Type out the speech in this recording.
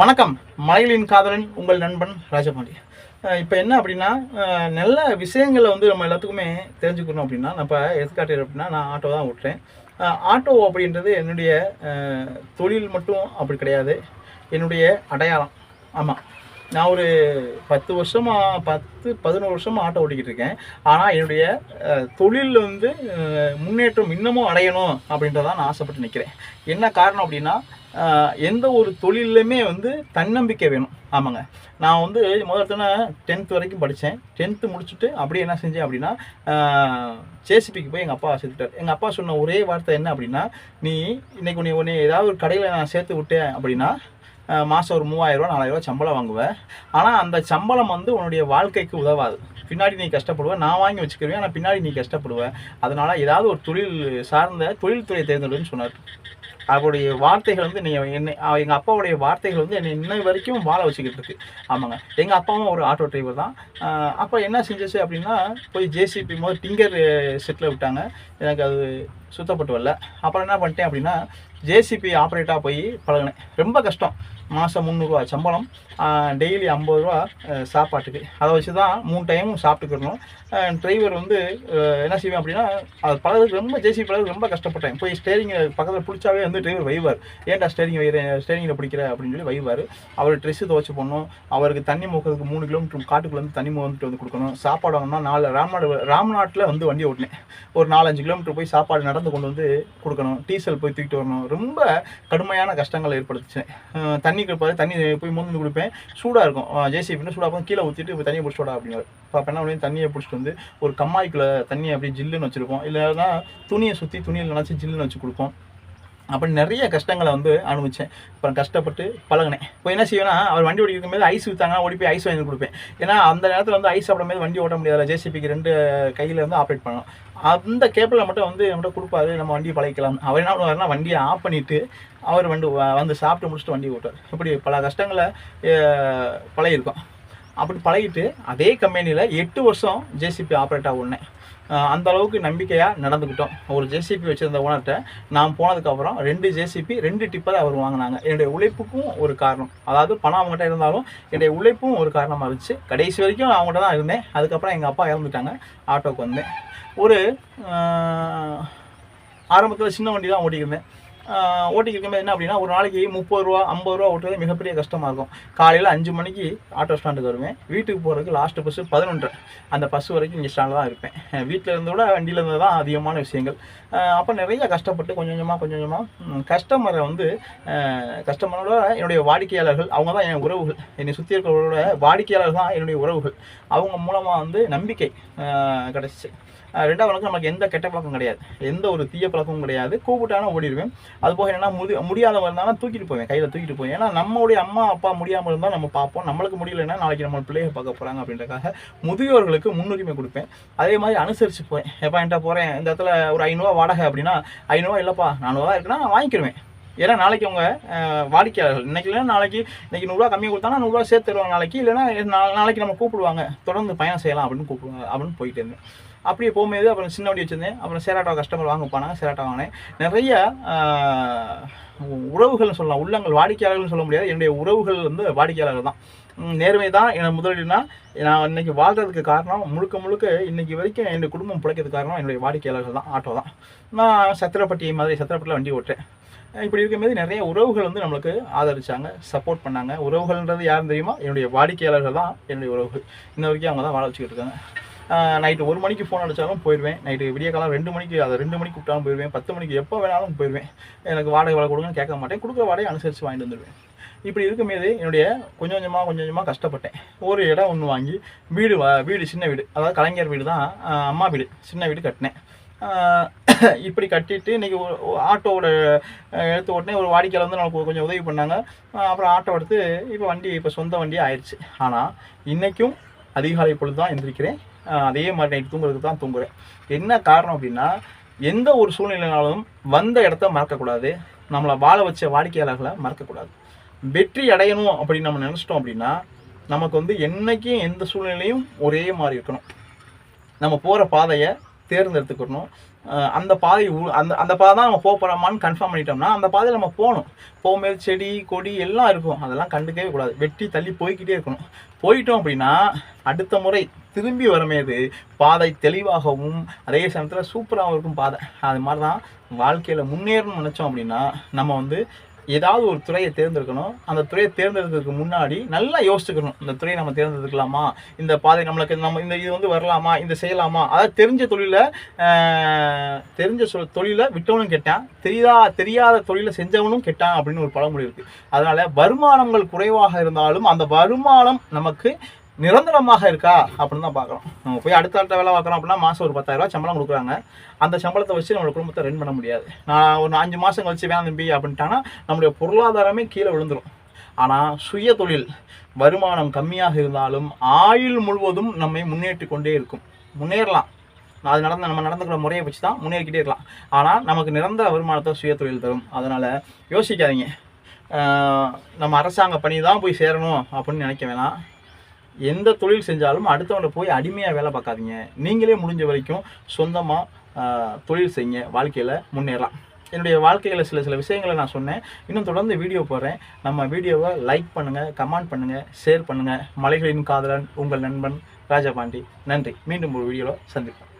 வணக்கம். மலைகளின் காதலன் உங்கள் நண்பன் ராஜபாண்டி. இப்போ என்ன அப்படின்னா நல்ல விஷயங்களை வந்து நம்ம எல்லாத்துக்குமே தெரிஞ்சுக்கணும் அப்படின்னா நம்ம எடுத்துக்காட்டு அப்படின்னா நான் ஆட்டோ தான் ஓட்டுறேன். ஆட்டோ அப்படின்றது என்னுடைய தொழில் மட்டும் அப்படி கிடையாது. என்னுடைய அடையாளம். ஆமாம் நான் ஒரு பத்து வருஷமா பத்து பதினோரு வருஷமா ஆட்டோ ஓட்டிக்கிட்டு இருக்கேன் ஆனால் என்னுடைய தொழிலில் தொழில் வந்து முன்னேற்றம் இன்னமும் அடையணும் அப்படின்றதான் நான் ஆசைப்பட்டு நிற்கிறேன் என்ன காரணம் அப்படின்னா எந்த ஒரு தொழிலுமே வந்து தன்னம்பிக்கை வேணும். ஆமாங்க. நான் வந்து முதல்ல டென்த் வரைக்கும் படித்தேன் டென்த்து முடிச்சுட்டு அப்படியே என்ன செஞ்சேன் அப்படின்னா ஜேசிபிக்கு போய் எங்கள் அப்பா சேர்த்துட்டார். எங்கள் அப்பா சொன்ன ஒரே வார்த்தை என்ன அப்படின்னா நீ இன்னைக்கு உன்னை உன்னை ஏதாவது ஒரு கடையில் நான் சேர்த்து விட்டேன் அப்படின்னா மாதம் ஒரு மூவாயிரரூவா நாலாயிரரூவா சம்பளம் வாங்குவேன் ஆனால் அந்த சம்பளம் வந்து உன்னுடைய வாழ்க்கைக்கு உதவாது. பின்னாடி நீ கஷ்டப்படுவேன் நான் வாங்கி வச்சுக்கிருவேன் ஆனால் பின்னாடி நீ கஷ்டப்படுவேன் அதனால் ஏதாவது ஒரு தொழில் சார்ந்த தொழில்துறை தேர்ந்தெடுன்னு சொன்னார். அவருடைய வார்த்தைகள் வந்து நீ என்னை எங்கள் அப்பாவுடைய வார்த்தைகள் வந்து என்னை இன்ன வரைக்கும் வாழ வச்சுக்கிட்டு இருக்கு. ஆமாங்க. எங்கள் அப்பாவும் ஒரு ஆட்டோ டிரைவர் தான். அப்போ என்ன செஞ்சிச்சு அப்படின்னா போய் ஜேசிபி போது டிங்கர் செட்டில் விட்டாங்க. எனக்கு அது சுத்தப்பட்டு வரல. அப்புறம் என்ன பண்ணிட்டேன் அப்படின்னா ஜேசிபி ஆப்ரேட்டாக போய் பழகினேன். ரொம்ப கஷ்டம். மாதம் முந்நூறுரூவா சம்பளம். டெய்லி ஐம்பது ரூபா சாப்பாட்டுக்கு. அதை வச்சு தான் மூணு டைமும் சாப்பிட்டுக்கிறணும் டிரைவர் வந்து என்ன செய்வேன் அப்படின்னா அது பழகுறதுக்கு ரொம்ப ஜேசிபி பழகுறதுக்கு ரொம்ப கஷ்டப்பட்டேன். போய் ஸ்டேரிங்கில் பக்கத்தில் பிடிச்சாவே வந்து டிரைவர் வைவார். ஏன்டா ஸ்டேரிங் வைக்கிற ஸ்டேரிங்கில் பிடிக்கிற? அப்படின்னு சொல்லி வைவார். அவர் ட்ரெஸ்ஸு துவச்சி போடணும். அவருக்கு தண்ணி மூக்கிறதுக்கு மூணு கிலோமீட்டர் காட்டுக்குள்ளேருந்து தண்ணி மூந்துட்டு வந்து கொடுக்கணும். சாப்பாடு வாங்கணும்னா நாலு ராம்நாடு ராம்நாட்டில் வந்து வண்டி ஓட்டினேன். ஒரு நாலஞ்சு கிலோமீட்டர் போய் சாப்பாடு நடந்து கொண்டு வந்து கொடுக்கணும். டீசல் போய் தூக்கிட்டு வரணும். ரொம்ப கடுமையான கஷ்டங்களை ஏற்படுத்துச்சு. தண்ணி கொடுப்பாரு. தண்ணி போய் மூந்து கொடுப்பேன். சூடாக இருக்கும். ஜேசிபின்னு சூடாக இருக்கும். கீழே ஊற்றிட்டு தண்ணியை பிடிச்சி விடா அப்படின்னு அப்போ என்ன பண்ணி தண்ணியை பிடிச்சிட்டு வந்து ஒரு கம்மாய்க்குள்ளே தண்ணியை அப்படியே ஜில்லுன்னு வச்சுருப்போம். இல்லைன்னா துணியை சுற்றி துணியில் நினச்சி ஜில்லுன்னு வச்சு கொடுப்போம். அப்படி நிறைய கஷ்டங்களை வந்து அனுபவிச்சேன். அப்புறம் கஷ்டப்பட்டு பழகினேன். இப்போ என்ன செய்வேன்னா அவர் வண்டி ஓடிக்கும் போது ஐஸ் விற்றாங்கன்னா ஓடி போய் ஐஸ் வாங்கி கொடுப்பேன். ஏன்னா அந்த நேரத்தில் வந்து ஐஸ் சாப்பிடும் போது வண்டி ஓட்ட முடியாது ஜேசிபிக்கு ரெண்டு கையில் வந்து ஆப்ரேட் பண்ணணும். அந்த கேப்பில் மட்டும் வந்து நம்மகிட்ட கொடுப்பாரு நம்ம வண்டியை பழகிக்கலாம். அவர் என்ன பண்ணுவாருன்னா வண்டியை ஆஃப் பண்ணிட்டு அவர் வண்டி வ- வந்து சாப்பிட்டு முடிச்சுட்டு வண்டி ஓட்டுவார். இப்படி பல கஷ்டங்களை பழகிருக்கோம் அப்படி பழகிட்டு அதே கம்பெனியில் எட்டு வருஷம் ஜேசிபி ஆப்ரேட்டாக ஓடினேன். அந்த அளவுக்கு நம்பிக்கையாக நடந்துக்கிட்டோம். ஒரு ஜேசிபி வச்சுருந்த ஓனர்கிட்ட நான் போனதுக்கப்புறம் ரெண்டு ஜேசிபி ரெண்டு டிப்பர் அவர் வாங்கினாங்க. என்னுடைய உழைப்புக்கும் ஒரு காரணம். அதாவது பணம் அவங்ககிட்ட இருந்தாலும் என்னுடைய உழைப்பும் ஒரு காரணமாக இருந்துச்சு. கடைசி வரைக்கும் அவங்ககிட்ட தான் இருந்தேன். அதுக்கப்புறம் எங்கள் அப்பா இறந்துட்டாங்க. ஆட்டோக்கு வந்தேன். ஒரு ஆரம்பத்தில் சின்ன வண்டி தான் ஓட்டிக்கிருந்தேன் ஆஹ் இருக்கும்போது என்ன அப்படின்னா ஒரு நாளைக்கு முப்பது ரூபா ஐம்பது ரூபா ஓட்டுறது மிகப்பெரிய கஷ்டமாக இருக்கும். காலையில் அஞ்சு மணிக்கு ஆட்டோ ஸ்டாண்டுக்கு வருவேன். வீட்டுக்கு போகிறதுக்கு லாஸ்ட்டு பஸ்ஸு பதினொன்றரை அந்த பஸ் வரைக்கும் இங்கே ஸ்டாண்டில் தான் இருப்பேன். வீட்டில் இருந்த விட வண்டியில் இருந்து தான் அதிகமான விஷயங்கள். அப்போ நிறைய கஷ்டப்பட்டு கொஞ்சம் கொஞ்சமாக கொஞ்சம் கொஞ்சமாக கஸ்டமரை வந்து கஸ்டமரோட என்னுடைய வாடிக்கையாளர்கள் அவங்க தான் என் உறவுகள். என்னை சுற்றி இருக்கிறவங்களோட வாடிக்கையாளர்கள் தான் என்னுடைய உறவுகள். அவங்க மூலமாக வந்து நம்பிக்கை கிடச்சிச்சு. ரெண்டாவது நமக்கு எந்த கெட்ட பழக்கம் கிடையாது. எந்த ஒரு தீய பழக்கமும் கிடையாது. கூப்பிட்டாலும் ஓடிடுவேன். அது போக என்னன்னா முடி முடியாதவங்க இருந்தாலும் தூக்கிட்டு போவேன் கையில் தூக்கிட்டு போவேன். ஏன்னா நம்மளுடைய அம்மா அப்பா முடியாமல் இருந்தால் நம்ம பார்ப்போம். நம்மளுக்கு முடியலைன்னா நாளைக்கு நம்ம பிள்ளைய பார்க்க போகிறாங்க அப்படின்றக்காக முதியோர்களுக்கு முன்னுரிமை கொடுப்பேன். அதே மாதிரி அனுசரித்து போவேன். எப்போ என்கிட்ட போகிறேன் இந்த இடத்துல ஒரு ஐநூறுவா வாடகை அப்படின்னா ஐநூறுவா இல்லைப்பா நானூறுவா இருக்குன்னா நான் வாங்கிக்கிடுவேன் ஏன்னா நாளைக்கு அவங்க வாடிக்கையாளர்கள். இன்றைக்கி இல்லைனா நாளைக்கு இன்றைக்கி நூறுரூவா கம்மியாக கொடுத்தாங்கன்னா நூறுரூவா சேர்த்து தருவாங்க நாளைக்கு. இல்லைனா நாளைக்கு நம்ம கூப்பிடுவாங்க. தொடர்ந்து பயணம் செய்யலாம் அப்படின்னு கூப்பிடுவாங்க அப்படின்னு போயிட்டு இருந்தேன் அப்படியே போகும்போது அப்புறம் சின்ன வண்டி வச்சிருந்தேன். அப்புறம் சேராட்டா கஸ்டமர் வாங்க போனாங்க சேராட்டா வாங்கினேன். நிறைய உறவுகள்னு சொல்லலாம். உள்ளங்கள் வாடிக்கையாளர்கள்னு சொல்ல முடியாது. என்னுடைய உறவுகள் வந்து வாடிக்கையாளர்கள் தான். நேர்மை தான். என் முதலீடுனா நான் இன்னைக்கு வாழ்கிறதுக்கு காரணம் முழுக்க முழுக்க இன்னைக்கு வரைக்கும் என்னுடைய குடும்பம் பிழைக்கிறதுக்கு காரணம் என்னுடைய வாடிக்கையாளர்கள் தான். ஆட்டோ தான். நான் சத்திரப்பட்டி மாதிரி சத்திரப்பட்டியில் வண்டி ஓட்டுறேன். இப்படி இருக்கும்போது நிறைய உறவுகள் வந்து நம்மளுக்கு ஆதரிச்சாங்க சப்போர்ட் பண்ணாங்க. உறவுகள்ன்றது யாரும் தெரியுமா? என்னுடைய வாடிக்கையாளர்கள் தான் என்னுடைய உறவுகள். இன்ன வரைக்கும் அவங்க தான் வாழ வச்சுக்கிட்டு இருக்காங்க. நைட்டு ஒரு மணிக்கு ஃபோன் அடித்தாலும் போயிடுவேன் நைட்டு விடிய காலம் ரெண்டு மணிக்கு அதை ரெண்டு மணிக்கு கூப்பிட்டாலும் போயிடுவேன் பத்து மணிக்கு எப்போ வேணாலும் போயிடுவேன் எனக்கு வாடகை வாடகை கொடுங்கன்னு கேட்க மாட்டேன். கொடுக்குற வாடகை அனுசரித்து வாங்கிட்டு வந்துடுவேன் இப்படி இருக்கும்போது என்னுடைய கொஞ்சம் கொஞ்சமாக கொஞ்சம் கொஞ்சமாக கஷ்டப்பட்டேன். ஒரு இடம் ஒன்று வாங்கி வீடு வா- வீடு சின்ன வீடு. அதாவது கலைஞர் வீடு தான் அம்மா வீடு சின்ன வீடு கட்டினேன். இப்படி கட்டிட்டு இன்றைக்கி ஆட்டோவோட எடுத்த எடுத்து உடனே ஒரு வாடிக்கையாளர் வந்து நமக்கு கொஞ்சம் உதவி பண்ணாங்க. அப்புறம் ஆட்டோ எடுத்து இப்போ வண்டி இப்போ சொந்த வண்டி ஆயிடுச்சு ஆனால் இன்றைக்கும் அதிகாலை பொழுது தான் எந்திரிக்கிறேன். அதே மாதிரி நைட் தூங்குறதுக்கு தான் தூங்குறேன். என்ன காரணம் அப்படின்னா எந்த ஒரு சூழ்நிலைனாலும் வந்த இடத்த மறக்கக்கூடாது. நம்மளை வாழ வச்ச வாடிக்கையாளர்களை மறக்கக்கூடாது. வெற்றி அடையணும் அப்படின்னு நம்ம நினச்சிட்டோம் அப்படின்னா நமக்கு வந்து என்னைக்கும் எந்த சூழ்நிலையும் ஒரே மாதிரி இருக்கணும். நம்ம போகிற பாதையை தேர்ந்தெடுத்துக்கணும். அந்த பாதை அந்த அந்த பாதை தான் நம்ம போக போகிறோமான்னு கன்ஃபார்ம் பண்ணிட்டோம்னா அந்த பாதையில் நம்ம போகணும். போகும்போது செடி கொடி எல்லாம் இருக்கும். அதெல்லாம் கண்டுக்கவே கூடாது. வெட்டி தள்ளி போய்க்கிட்டே இருக்கணும். போயிட்டோம் அப்படின்னா அடுத்த முறை திரும்பி வரமேது பாதை தெளிவாகவும் அதே சமயத்தில் சூப்பராகவும் இருக்கும் பாதை. அது மாதிரி தான் வாழ்க்கையில் முன்னேறணும்னு நினச்சோம் அப்படின்னா நம்ம வந்து ஏதாவது ஒரு துறையை தேர்ந்தெடுக்கணும். அந்த துறையை தேர்ந்தெடுக்கிறதுக்கு முன்னாடி நல்லா யோசிச்சுக்கணும். இந்த துறையை நம்ம தேர்ந்தெடுக்கலாமா? இந்த பாதை நம்மளுக்கு நம்ம இந்த இது வந்து வரலாமா? இந்த செய்யலாமா? அதாவது தெரிஞ்ச தொழிலை தெரிஞ்ச சொல் தொழிலை விட்டவனும் கெட்டான். தெரியா தெரியாத தொழிலை செஞ்சவனும் கெட்டான் அப்படின்னு ஒரு பழமொழி இருக்குது அதனால் வருமானங்கள் குறைவாக இருந்தாலும் அந்த வருமானம் நமக்கு நிரந்தரமாக இருக்கா? அப்படின்னு தான் பார்க்குறோம். நம்ம போய் அடுத்த அடுத்த வேலை பார்க்குறோம் அப்படின்னா மாதம் ஒரு பத்தாயிரம் சம்பளம் கொடுக்குறாங்க. அந்த சம்பளத்தை வச்சு நம்மளோட குடும்பத்தை ரன் பண்ண முடியாது. நான் ஒரு அஞ்சு மாதம் கழிச்சு வேணாம் தம்பி அப்படின்ட்டாங்கன்னா நம்மளுடைய பொருளாதாரமே கீழே விழுந்துடும் ஆனால் சுய தொழில் வருமானம் கம்மியாக இருந்தாலும் ஆயுள் முழுவதும் நம்மை முன்னேற்றி கொண்டே இருக்கும். முன்னேறலாம். அது நடந்த நம்ம நடந்துக்கிற முறையை வச்சு தான் முன்னேறிக்கிட்டே இருக்கலாம். ஆனால் நமக்கு நிரந்தர வருமானத்தை சுய தொழில் தரும். அதனால் யோசிக்காதீங்க. நம்ம அரசாங்க பணி தான் போய் சேரணும் அப்படின்னு நினைக்க வேணாம். எந்த தொழில் செஞ்சாலும் அடுத்தவங்களை போய் அடிமையாக வேலை பார்க்காதீங்க. நீங்களே முடிஞ்ச வரைக்கும் சொந்தமாக தொழில் செய்யுங்க. வாழ்க்கையில் முன்னேறலாம். என்னுடைய வாழ்க்கையில் சில சில விஷயங்களை நான் சொன்னேன். இன்னும் தொடர்ந்து வீடியோ போடுறேன். நம்ம வீடியோவை லைக் பண்ணுங்கள் கமெண்ட் பண்ணுங்கள் ஷேர் பண்ணுங்கள் மலைகளின் காதலன் உங்கள் நண்பன் ராஜபாண்டி. நன்றி. மீண்டும் ஒரு வீடியோவில் சந்திப்போம்.